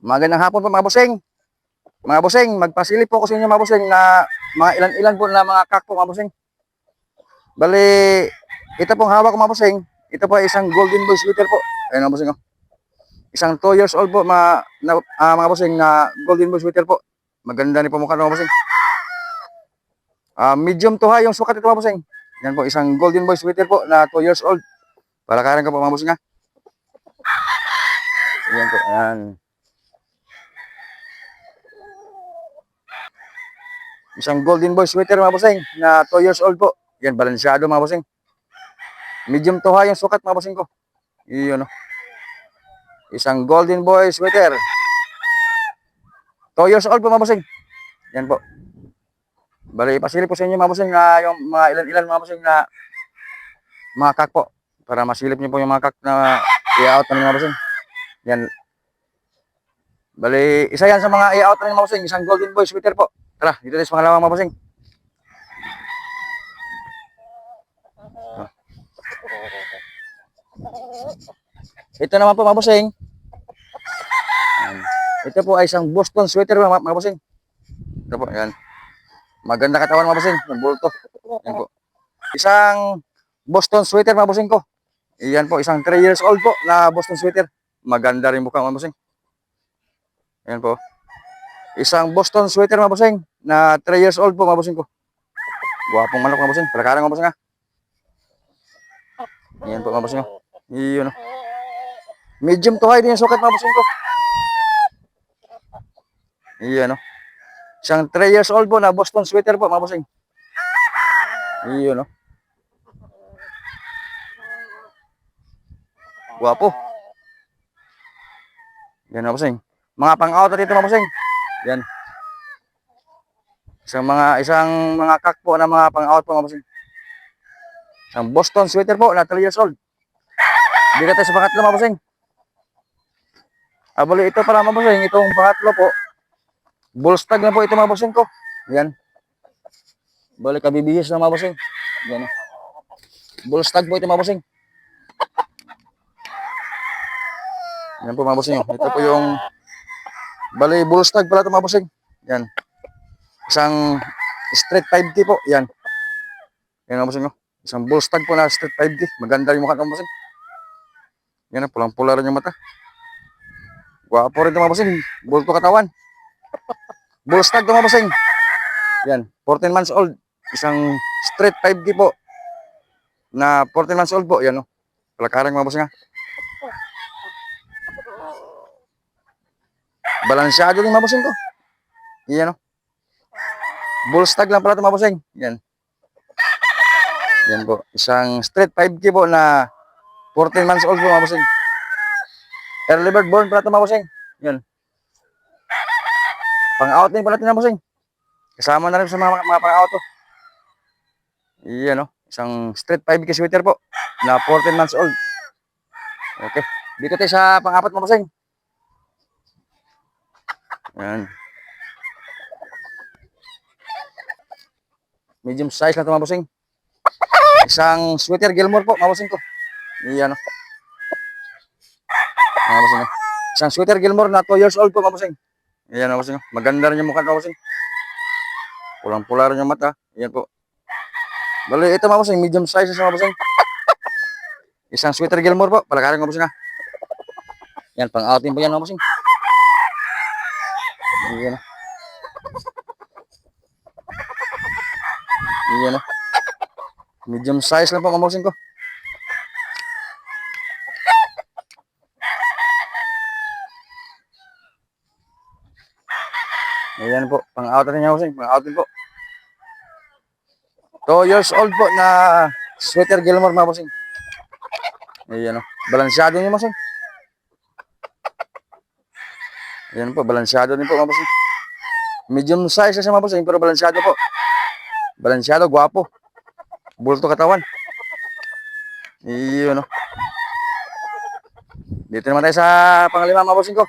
Magandang hapon po mga bossing. Mga bossing, magpasilip po ko sa inyo mga bossing na mga ilan-ilan po na mga kak po mga bossing. Bali, ito pong hawak ko mga bossing. Ito po isang golden boy sweater po. Ayun mga bossing oh. Isang 2 years old po mga, na, ah, mga bossing na golden boy sweater po. Maganda ni po mukha mga bossing. Ah, medium to high yung sukat ito mga bossing. Yan po, isang golden boy sweater po na 2 years old. Para ko po mga bossing ha. Yan po, ayan. Isang golden boy sweater mga bossing na 2 years old po. Yan, balansyado mga bossing. Medium to high yung sukat mga bossing ko. Iyon oh. Isang golden boy sweater. 2 years old po mga bossing. Yan po. Bali, ipasilip po sa inyo mga bossing na yung mga ilan-ilan mga bossing na mga kak po. Para masilip niyo po yung mga kak na i-out na mga bossing. Yan. Bali, isa yan sa mga i-out na mga bossing. Isang golden boy sweater po. Tara, dito tayo sa pangalawa mga bossing. Ah. Ito naman po mga bossing. Ito po ay isang Boston sweater mga, mga bossing. Ito po, yan. Maganda katawan mga bossing. Yung bulto. Yan po. Isang Boston sweater mga bossing ko. Iyan po, isang 3 years old po na Boston sweater. Maganda rin mukha mga bossing. Ayan po. Isang Boston sweater mga bossing na 3 years old po mga bossing ko. Guwapong manok mga bossing. Palakaran mga bossing ha. Ayan po mga bossing ko. Iyon. oh. Medium to high din yung sukat mga bossing ko. Iyan oh. Isang 3 years old po na Boston sweater po mga bossing. Iyon oh. Guwapo. Yan mga bossing. Mga pang-out na dito mga bossing. Yan. Isang mga isang mga kak po na mga pang-out po mga bossing. Isang Boston sweater po na 3 years old. Dito tayo sa pangatlo mga bossing. Abali ito pala mga bossing, itong pangatlo po. Bullstag na po ito mga bossing ko. Yan. Balik kabibihis na mga bossing. Yan. Bullstag po ito mga bossing. Yan po mga oh. Ito po yung Bali, bullstag pala ito mga bossing. Yan. Isang straight 5K po. Yan. Yan mga bossing. oh. Isang bullstag po na straight 5K. Maganda yung mukha ng bossing. Yan, oh, pulang-pula rin yung mata. Gwapo rin bossing. Bulto katawan. Bullstag ito mga bossing. Yan. 14 months old. Isang straight 5K po. Na 14 months old po. Yan o. Oh. Palakaran mga bossing ha. Balansyado din mga bossing ko. Yan o. Bullstag lang pala ito mga bossing. Yan. Yan po. Isang straight 5K po na 14 months old po mga bossing. Early bird born pala ito mga bossing. Yan. Pang-out din pala ito mga bossing. Kasama na rin sa mga, mga pang-out to. Yan o. Isang straight 5K sweater po na 14 months old. Okay. Dito tayo sa pang-apat mga bossing. Yan. Medium size lang ito mga bossing. Isang sweater Gilmore po, mga bossing ko. Iyan o. Mga bossing o. Isang sweater Gilmore na 2 years old po, mga bossing. Iyan mga bossing o. Maganda rin yung mukha mga bossing. Pulang-pula rin yung mata. Iyan po. Bali, ito mga bossing, medium size sa mga bossing. Isang sweater Gilmore po, palakarin mga bossing ha. Yan, pang-outing po yan mga bossing. Iyan o. Iyan o. Medium size lang po bossing ko. Ayan po, pang-out na niya pang-out po. 2 years old po na sweater Gilmore mga bossing. Ayan o, balansyado niya bossing. Ayan po, balansyado din po mga bossing. Medium size siya mga bossing, pero balansyado po. Balansyado, gwapo. Bulto katawan. Iyon o. Dito naman tayo sa pangalima mga ko.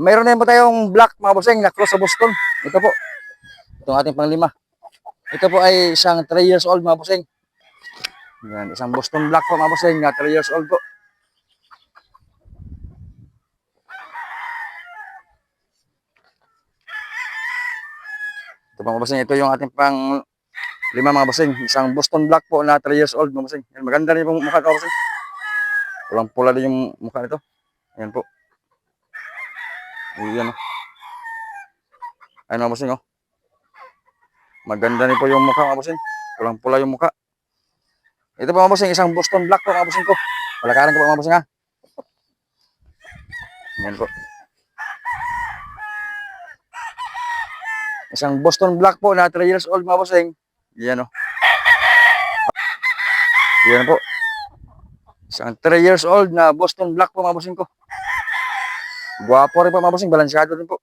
Mayroon din po tayong black mga na cross sa Boston. Ito po. Itong ating panglima. Ito po ay isang 3 years old mga bossing. Yan, isang Boston black po mga na 3 years old po. Ito mga bossing, ito yung ating pang lima mga bossing. Isang Boston Black po na 3 years old mga bossing. Yan, maganda rin yung mukha ko bossing. Pulang pula din yung mukha nito. Ayan po. Ayan o. Ayan mga bossing o. Maganda rin po yung mukha mga bossing. Pulang pula yung mukha. Ito po mga bossing, isang Boston Black po mga bossing ko. Palakaran ko po mga bossing ha. Ayan po. Isang Boston Black po na 3 years old mga bossing. Yan o. Yan po. Isang 3 years old na Boston Black po mga bossing ko. Guwapo rin po mga bossing. Balansyado rin po.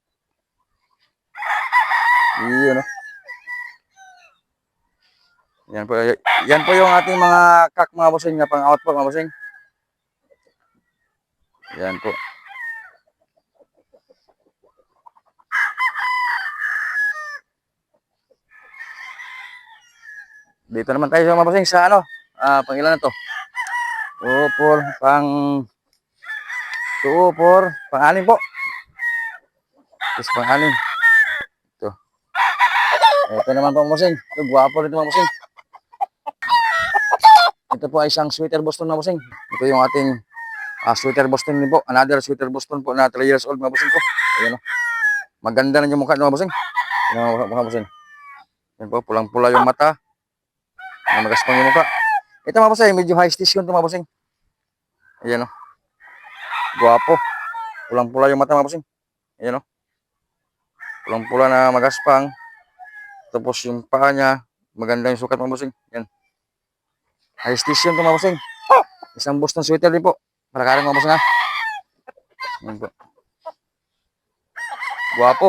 Yan o. Yan po. Yan po yung ating mga kak mga bossing na pang out po mga bossing. Yan po. Dito naman tayo mga bossing sa ano, ah, pang ilan na to? 2, 4, pang 2, 4, pang anim po. Tapos pang anim. Ito. Ito naman po bossing. Ito, guwapo rin mga bossing. Ito po ay isang sweater Boston mga bossing. Ito yung ating ah, sweater Boston din po. Another sweater Boston po na 3 years old mga bossing ko. Ayan o. Maganda rin yung mukha mga bossing. Yung mga bossing. Yan po, pulang-pula yung mata na magaspang yung mukha. Ito mga bossing, medyo high station ito mga bossing. Ayan o. Guwapo. Pulang-pula yung mata mga bossing. Ayan o. Pulang-pula na magaspang. Tapos yung paa niya, maganda yung sukat mga bossing. Yan. High station ito mga bossing. Isang Boston sweater din po. Palakarin mga bossing ha. Yan po. Guwapo.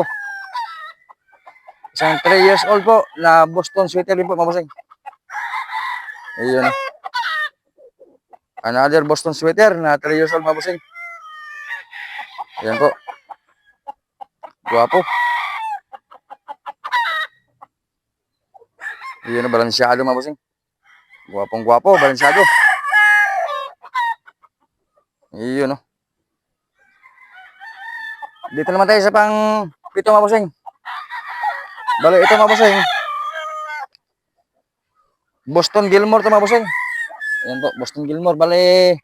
Isang 3 years old po na Boston sweater din po mga bossing. Ayun. Another Boston sweater na 3 years old mga bossing. Ayan po. Guwapo. Ayan, balansyado mga bossing. Guwapong guwapo, balansyado. Ayun, no. Dito naman tayo sa pang pito mga bossing. Balo, ito mga bossing. Boston Gilmore to mga bossing. Ayan po, Boston Gilmore. Bale,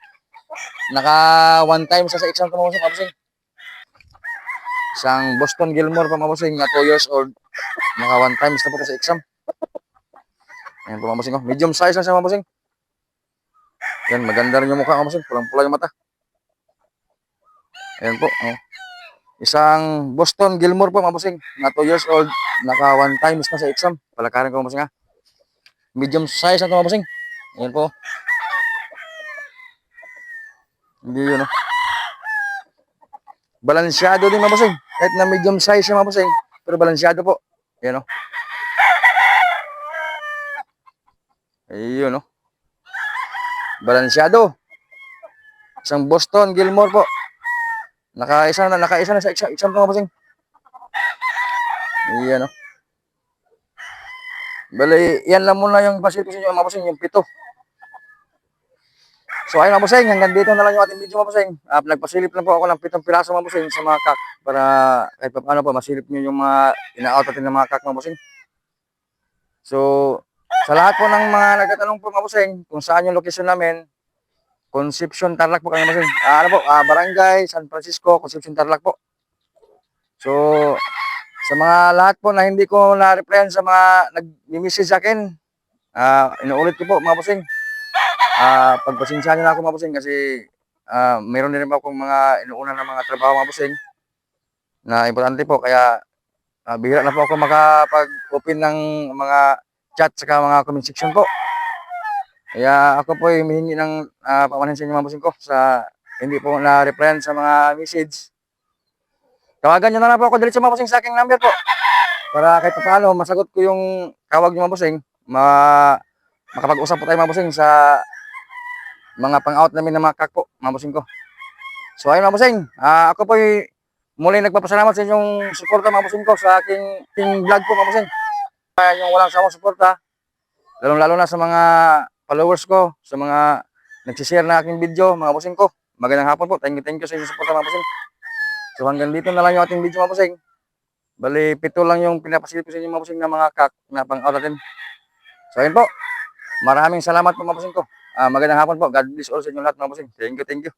naka one time sa sa exam to mga bossing. Isang Boston Gilmore pa mga bossing na 2 years old. Naka one times na po sa exam. Ayan po mga bossing. Oh. Medium size lang siya mga bossing. Ayan, maganda rin yung mukha mga bossing. Pulang-pula yung mata. Ayan po. Oh. Isang Boston Gilmore po mga bossing. Na 2 years old. Naka one times na sa exam. Palakarin ko mga bossing ha. Medium size na ito mga po. Hindi yun oh. Balansyado din mga bossing. Kahit na medium size yung mga bossing. Pero balansyado po. Ayan oh. Ayun oh. Balansyado. Isang Boston Gilmore po. Nakaisa na, nakaisa na sa exam, exam mga bossing. Ayan. Bali, yan lang muna yung pasilip ko sa inyo mga yung pito. So ayun mga hanggang dito na lang yung ating video mga bossing. Uh, nagpasilip lang po ako ng pitong piraso mga sa mga kak para kahit pa paano po masilip nyo yung mga ina-out natin ng mga kak mga. So, sa lahat po ng mga nagtatanong po mga kung saan yung location namin, Concepcion Tarlac po kami bossing. Ah, ano po, ah, Barangay San Francisco, Concepcion Tarlac po. So, sa mga lahat po na hindi ko na-replyan sa mga nag-message sa akin, ah, inuulit ko po mga bossing. Ah, pagpasensya niyo na ako mga bossing kasi ah, meron din po akong mga inuuna na mga trabaho mga bossing na importante po kaya ah, bihira na po ako makapag-open ng mga chat sa mga comment section po. Kaya ako po ay humihingi ng uh, pamanin sa inyo mga bossing ko sa hindi po na-replyan sa mga message. Tawagan nyo na lang po ako dito sa mga bossing sa aking number po. Para kahit pa paano masagot ko yung tawag nyo mga. Ma makapag-usap po tayo mga sa mga pang-out namin ng mga kak po, mga ko. So ayun mga ah, ako po muli nagpapasalamat sa inyong suporta mga ko sa aking, aking vlog po mga bossing. Uh, yung walang sawang suporta, lalong-lalo na sa mga followers ko, sa mga nagsishare na aking video, mga ko. Magandang hapon po. Thank you, thank you sa inyong suporta mga. So hanggang dito na lang yung ating video mga bossing. Bali, pito lang yung pinapasilip ko sa inyo mga bossing na mga kak na pang-out natin. So, ayun po. Maraming salamat po mga bossing ko. Ah, magandang hapon po. God bless all sa inyo lahat mga bossing. Thank you, thank you.